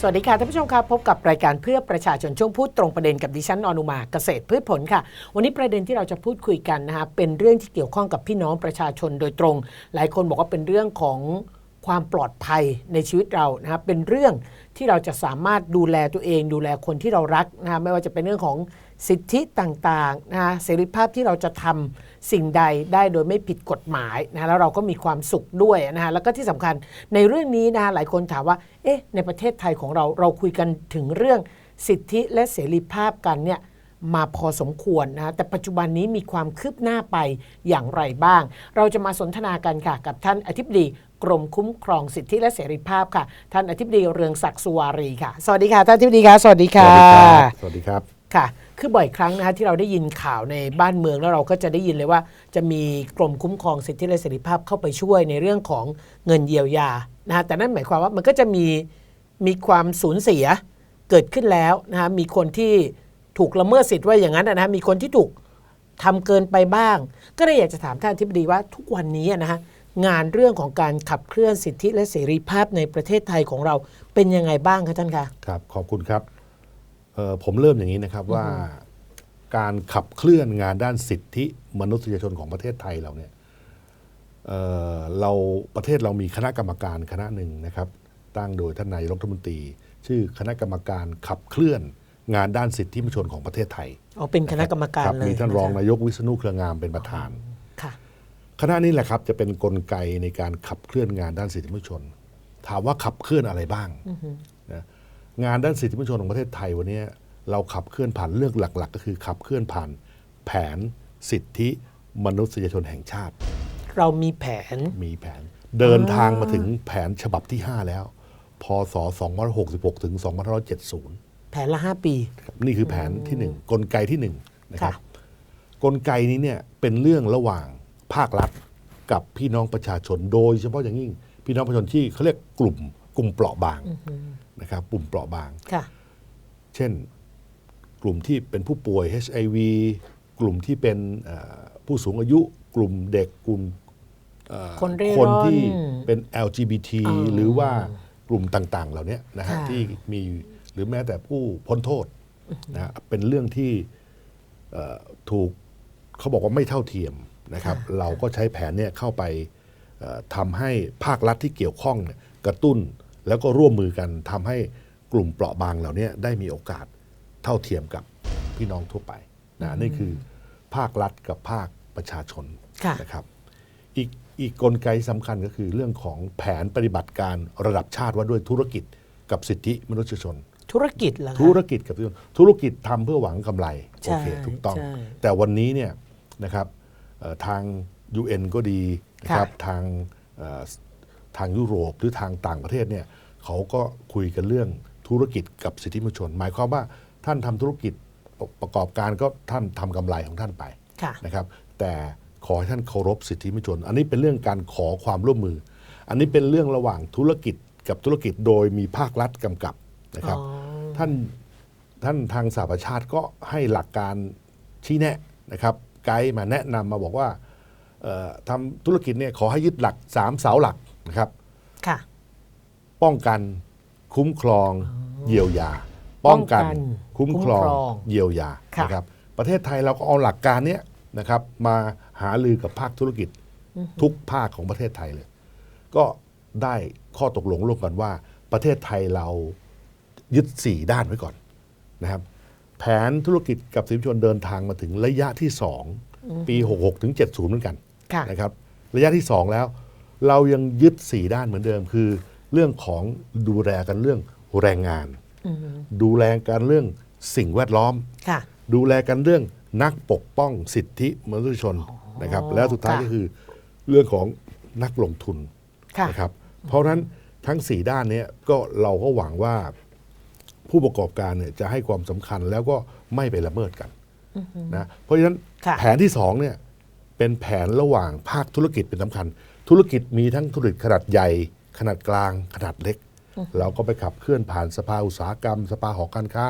สวัสดีค่ะท่านผู้ชมครับพบกับรายการเพื่อประชาชนช่วงพูดตรงประเด็นกับดิฉันอนุมาเกษตรพืชผลค่ะ วันนี้ประเด็นที่เราจะพูดคุยกันนะคะเป็นเรื่องที่เกี่ยวข้องกับพี่น้องประชาชนโดยตรง หลายคนบอกว่าเป็นเรื่องของความปลอดภัยในชีวิตเรานะครับเป็นเรื่อง ที่เราจะสามารถดูแลตัวเองดูแลคนที่เรารักนะฮะไม่ว่าจะเป็นเรื่องของสิทธิต่างๆนะฮะเสรีภาพที่เราจะทำสิ่งใดได้โดยไม่ผิดกฎหมายนะฮะแล้วเราก็มีความสุขด้วยนะฮะแล้วก็ที่สำคัญในเรื่องนี้นะฮะหลายคนถามว่าเอ๊ะในประเทศไทยของเราเราคุยกันถึงเรื่องสิทธิและเสรีภาพกันเนี่ย มาพอสมควรนะแต่ปัจจุบันนี้มีความคืบหน้าไปอย่างไรบ้าง เราจะมาสนทนากันค่ะ กับท่านอธิบดีกรมคุ้มครองสิทธิและเสรีภาพค่ะ ท่านอธิบดีเรืองศักดิ์สุวารีค่ะ สวัสดีค่ะ ท่านอธิบดีค่ะสวัสดีค่ะ สวัสดีครับค่ะ คือบ่อยครั้งนะคะที่เราได้ยินข่าวในบ้านเมืองแล้วเราก็จะได้ยินเลยว่า จะมีกรมคุ้มครองสิทธิและเสรีภาพเข้าไปช่วยในเรื่องของเงินเยียวยานะฮะแต่นั่นหมายความว่ามันก็จะมีมีความสูญเสียเกิดขึ้นแล้วนะฮะมีคนที่ ถูกละเมิดสิทธิ์ไว่าอย่างนั้นนะฮะมีคนที่ถูกทำเกินไปบ้าง ก็เลยอยากจะถามท่านอธิบดีว่าทุกวันนี้นะฮะงานเรื่องของการขับเคลื่อนสิทธิและเสรีภาพในประเทศไทยของเราเป็นยังไงบ้างคะท่านคะครับขอบคุณครับผมเริ่มอย่างนี้นะครับว่าการขับเคลื่อนงานด้านสิทธิมนุษยชนของประเทศไทยเราเนี่ยเเราประเทศเรามีคณะกรรมการคณะหนึ่งนะครับ ตั้งโดยท่านนายรัฐมนตรี ชื่อคณะกรรมการขับเคลื่อน งานด้านสิทธิมนุษยชนของประเทศไทยเอาเป็นคณะกรรมการคบเลยมีท่านรองะคะนายกวิษณุเครืองามเป็นประธานค่ะคณะนี้แหละครับจะเป็นนกลไกในการขับเคลื่อนงานด้านสิทธิมนุษยชน ถามว่าขับเคลื่อนอะไรบ้างนะงานด้านสิทธิมนุษยชนของประเทศไทยวันนี้เราขับเคลื่อนผ่านเรื่องหลัก ๆ ก็คือขับเคลื่อนผ่านแผนสิทธิมนุษยชนแห่งชาติ เรามีแผนมีแผน เดินทางมาถึงแผนฉบับที่ 5 แล้ว พศ 2566 ถึง 2570แผนละ 5 ปีครับนี่คือแผนที่หนึ่งกลไกที่หนึ่งนะครับค่ะกลไกนี้เนี่ยเป็นเรื่องระหว่างภาครัฐกับพี่น้องประชาชนโดยเฉพาะอย่างยิ่ง พี่น้องประชาชนที่เขาเรียกกลุ่ม กลุ่มเปราะบางนะครับ กลุ่มเปราะบางค่ะ เช่น กลุ่มที่เป็นผู้ป่วย HIV กลุ่มที่เป็นเอ่อผู้สูงอายุ กลุ่มเด็กกลุ่มเอ่อคนเร่ร่อนคนที่เป็น LGBT อ๋อหรือว่ากลุ่มต่าง ๆ เหล่านี้นะฮะค่ะที่มี หรือแม้แต่ผู้พ้นโทษนะฮะเป็นเรื่องที่เอ่อถูกเขาบอกว่าไม่เท่าเทียมนะครับ เราก็ใช้แผนเนี่ยเข้าไปเอ่อทำให้ภาครัฐที่เกี่ยวข้องเนี่ยกระตุ้นแล้วก็ร่วมมือกันทำให้กลุ่มเปราะบางเหล่านี้ได้มีโอกาสเท่าเทียมกับพี่น้องทั่วไปนะนี่คือภาครัฐกับภาคประชาชนค่ะนะครับ อีกอีกกลไกสำคัญก็คือเรื่องของแผนปฏิบัติการระดับชาติว่าด้วยธุรกิจกับสิทธิมนุษยชน ธุรกิจเหรอคะ ธุรกิจกับธุรกิจธุรกิจทำเพื่อหวังกำไรใช่โอเคถูกต้อง ใช่แต่วันนี้เนี่ยนะครับเอ่อทาง UN ก็ดีนะครับทางเอ่อทางยุโรปหรือทางต่างประเทศเนี่ยเขาก็คุยกันเรื่องธุรกิจกับสิทธิมนุษยชน หมายความว่าท่านทำธุรกิจประประกอบการก็ท่านทำกำไรของท่านไปค่ะ นะครับแต่ขอให้ท่านเคารพสิทธิมนุษยชน อันนี้เป็นเรื่องการขอความร่วมมือ อันนี้เป็นเรื่องระหว่างธุรกิจกับธุรกิจโดยมีภาครัฐกำกับนะครับ อ๋อ ท่านท่านทางสหประชาติก็ให้หลักการชี้แนะนะครับ ไกด์มาแนะนำมาบอกว่าเอ่อทำธุรกิจเนี่ยขอให้ยึดหลักสามเสาหลักนะครับค่ะป้องกันคุ้มครองเยียวยา ป้องกันป้องกันคุ้มครองคุ้มครองเยียวยาค่ะนะครับ ประเทศไทยเราก็เอาหลักการเนี้ยนะครับ มาหาลือกับภาคธุรกิจทุกภาคของประเทศไทยเลย ก็ได้ข้อตกลงร่วมกันว่าประเทศไทยเรา ยึด 4 ด้านไว้ก่อนนะครับ แผนธุรกิจกับสินชนเดินทางมาถึงระยะที่ 2 ปี 66 ถึง 70 เหมือนกันค่ะนะครับ ระยะที่ 2 แล้ว เรายังยึด 4 ด้านเหมือนเดิม คือ เรื่องของดูแลกันเรื่องแรงงาน ดูแลกันเรื่องสิ่งแวดล้อมค่ะดูแลกันเรื่องนักปกป้องสิทธิมนุษยชนนะครับ แล้วสุดท้ายค่ะก็คือเรื่องของนักลงทุนค่ะนะครับ เพราะฉะนั้นทั้ง 4 ด้านเนี้ก็เราก็หวังว่า ผู้ประกอบการเนี่ยจะให้ความสำคัญแล้วก็ไม่ไปละเมิดกันนะเพราะฉะนั้นค่ะแผนที่สองเนี่ยเป็นแผนระหว่างภาคธุรกิจเป็นสำคัญ ธุรกิจมีทั้งธุรกิจขนาดใหญ่ ขนาดกลาง ขนาดเล็ก เราก็ไปขับเคลื่อนผ่านสภาอุตสาหกรรม สภาหอการค้า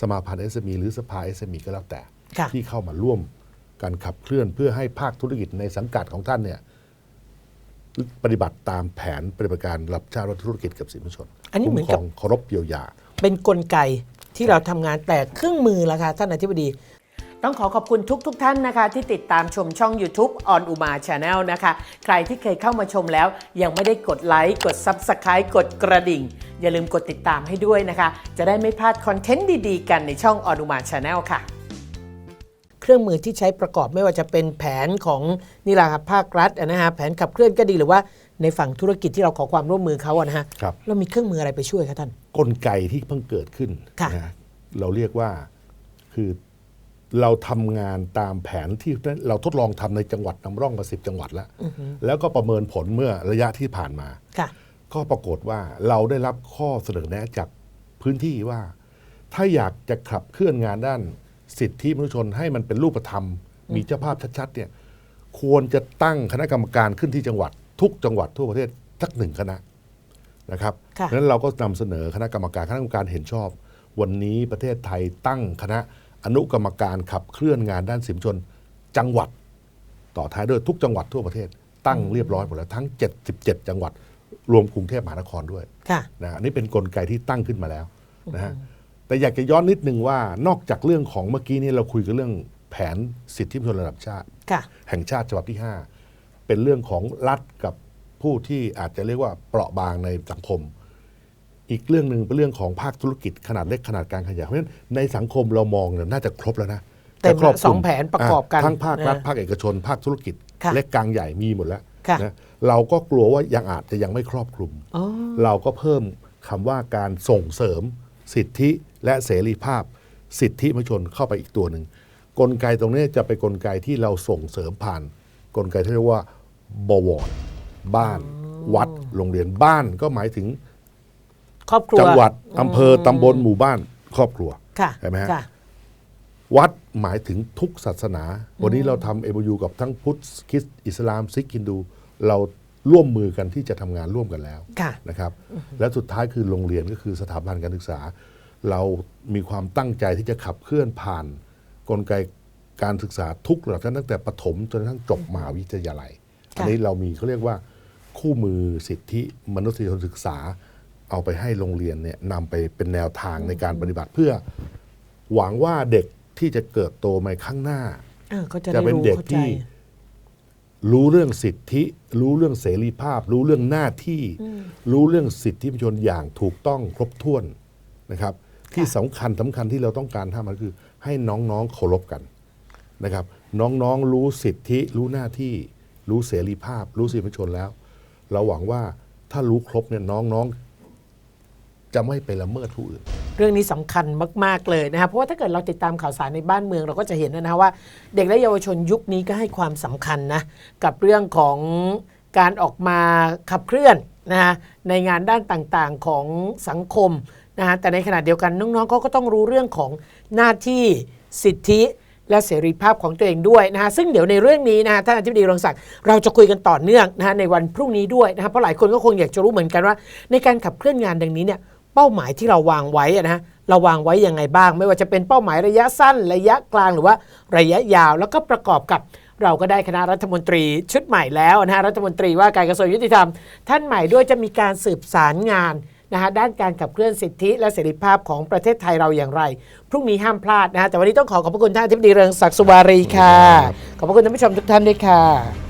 สมาพันธ์ SME หรือสภา SME ก็แล้วแต่ค่ะที่เข้ามาร่วมการขับเคลื่อนเพื่อให้ภาคธุรกิจในสังกัดของท่านเนี่ยปฏิบัติตามแผนปฏิบัติการรับชาติวัฒนธุรกิจกับสินมชนอันนี้เหมือนกับคุ้ครองเคารพเยียวยา เป็นกลไกที่เราทำงานแต่เครื่องมือละค่ะท่านอธิบดี ต้องขอขอบคุณทุกทท่านนะคะ ที่ติดตามชมช่อง YouTube on Uma Channel นะคะ ใครที่เคยเข้ามาชมแล้ว ยังไม่ได้กดไลค์กด Subscribe กดกระดิ่ง อย่าลืมกดติดตามให้ด้วยนะคะ จะได้ไม่พลาดคอนเทนต์ดีๆ กันในช่อง on Uma Channel ค่ะ เครื่องมือที่ใช้ประกอบไม่ว่าจะเป็นแผนของนี่แหละครับภาครัฐนะฮะแผนขับเคลื่อนก็ดีหรือว่า ในฝั่งธุรกิจที่เราขอความร่วมมือเขาอะนะฮะครับเรามีเครื่องมืออะไรไปช่วยคะท่าน กลไกที่เพิ่งเกิดขึ้นค่ะ นะเราเรียกว่าคือเราทำงานตามแผนที่เราทดลองทำในจังหวัดนำร่องมาสิบจังหวัดแล้ว แล้วก็ประเมินผลเมื่อระยะที่ผ่านมา ค่ะ ก็ปรากฏว่าเราได้รับข้อเสนอแนะจากพื้นที่ว่า ถ้าอยากจะขับเคลื่อนงานด้านสิทธิมนุษยชนให้มันเป็นรูปธรรม มีเจ้าภาพชัดๆเนี่ยควรจะตั้งคณะกรรมการขึ้นที่จังหวัด ทุกจังหวัดทั่วประเทศสักหนึ่งคณะนะครับค่ะดังนั้นเราก็นำเสนอคณะกรรมการคณะกรรมการเห็นชอบ วันนี้ประเทศไทยตั้งคณะอนุกรรมการขับเคลื่อนงานด้านสินชน จังหวัด ต่อท้ายด้วยทุกจังหวัดทั่วประเทศ ตั้งเรียบร้อยหมดแล้วทั้ง 77 จังหวัด รวมกรุงเทพมหานครด้วยค่ะนะอันนี้เป็นนกลไกที่ตั้งขึ้นมาแล้วนะฮะแต่อยากจะย้อนนิดนึงว่านอกจากเรื่องของเมื่อกี้นี้เราคุยกันเรื่องแผนสิทธิมนุษยชนระดับชาติค่ะแห่งชาติฉบับที่ 5 เป็นเรื่องของรัฐกับผู้ที่อาจจะเรียกว่าเปราะบางในสังคม อีกเรื่องหนึ่งเป็นเรื่องของภาคธุรกิจขนาดเล็กขนาดกลางขยายเพราะฉะนั้นในสังคมเรามองเนี่ยน่าจะครบแล้วนะเต็มจะครอบคลุมสองแผนประกอบกันาทั้งภาครัฐนะภาคเอกชน ภาคธุรกิจค่ะเล็กกลางใหญ่มีหมดแล้วค่ะนะเราก็กลัวว่ายังอาจจะยังไม่ครอบคลุมอ๋อเราก็เพิ่มคำว่าการส่งเสริม สิทธิและเสรีภาพ สิทธิมนุษยชนเข้าไปอีกตัวหนึ่งกลไกตรงนี้จะเป็นกลไกที่เราส่งเสริมผ่าน กลไกที่เรียกว่า บวรบ้าน วัดโรงเรียนบ้านก็หมายถึงครอบครัวจังหวัดอำเภอตำบลหมู่บ้าน ครอบครัวค่ะเห็นไหมฮะค่ะ วัดหมายถึงทุกศาสนา วันนี้เราทำเอ u ยูกับทั้งพุทธคริสต์อิสลามซิกฮินดู เราร่วมมือกันที่จะทำงานร่วมกันแล้วค่ะ นะครับ และสุดท้ายคือโรงเรียนก็คือสถาบันการศึกษา เรามีความตั้งใจที่จะขับเคลื่อนผ่าน กลไกการศึกษาทุกระดับชั้นตั้งแต่ประถมจนกระทั่งจบมหาวิทยาลัยค่ะ อันนี้เรามีเขาเรียกว่าคู่มือสิทธิมนุษยชนศึกษา เอาไปให้โรงเรียนเนี่ยนำไปเป็นแนวทางในการปฏิบัติเพื่อหวังว่าเด็กที่จะเกิดโตมาข้างหน้าเออเขาจะจะได้เป็นรู้เด็กเข้าใจที่รู้เรื่องสิทธิ รู้เรื่องเสรีภาพ รู้เรื่องหน้าที่ รู้เรื่องสิทธิมนุษยชนอย่างถูกต้องครบถ้วนนะครับ ที่สำคัญสำคัญที่เราต้องการทำมันคือ ให้น้องๆเคารพกันนะครับ น้องๆรู้สิทธิรู้หน้าที่ รู้เสรีภาพ รู้สิทธิมชนแล้ว เราหวังว่าถ้ารู้ครบเนี่ยน้องๆ จะไม่ไปละเมิดผู้อื่น เรื่องนี้สำคัญมาก ๆ เลยนะครับเพราะว่าถ้าเกิดเราติดตามข่าวสารในบ้านเมือง เราก็จะเห็นนะว่า เด็กและเยาวชนยุคนี้ก็ให้ความสำคัญนะกับเรื่องของการออกมาขับเคลื่อนนะฮะในงานด้านต่างๆของสังคมนะฮะแต่ในขณะเดียวกันน้องๆเขาก็ต้องรู้เรื่องของหน้าที่สิทธิ และเสรีภาพของตัวเองด้วยนะฮะซึ่งเดี๋ยวในเรื่องนี้นะฮะท่านอธิบดีรงศักดิ์เราจะคุยกันต่อเนื่องนะฮะในวันพรุ่งนี้ด้วยนะฮะเพราะหลายคนก็คงอยากจะรู้เหมือนกันว่า ในการขับเคลื่อนงานดังนี้เนี่ยเป้าหมายที่เราวางไว้นะฮะเราวางไว้ยังไงบ้าง ไม่ว่าจะเป็นเป้าหมายระยะสั้น ระยะกลางหรือว่าระยะยาว แล้วก็ประกอบกับเราก็ได้คณะรัฐมนตรีชุดใหม่แล้วนะฮะรัฐมนตรีว่าการกระทรวงยุติธรรม ท่านใหม่ด้วยจะมีการสืบสารงาน นะฮะด้านการขับเคลื่อนสิทธิและเสรีภาพของประเทศไทยเราอย่างไร พรุ่งนี้ห้ามพลาดนะฮะแต่วันนี้ต้องขอขอบพระคุณท่านอธิบดีเรืองศักดิ์สุวารีค่ะ ขอบพระคุณท่านผู้ชมทุกท่านด้วยค่ะ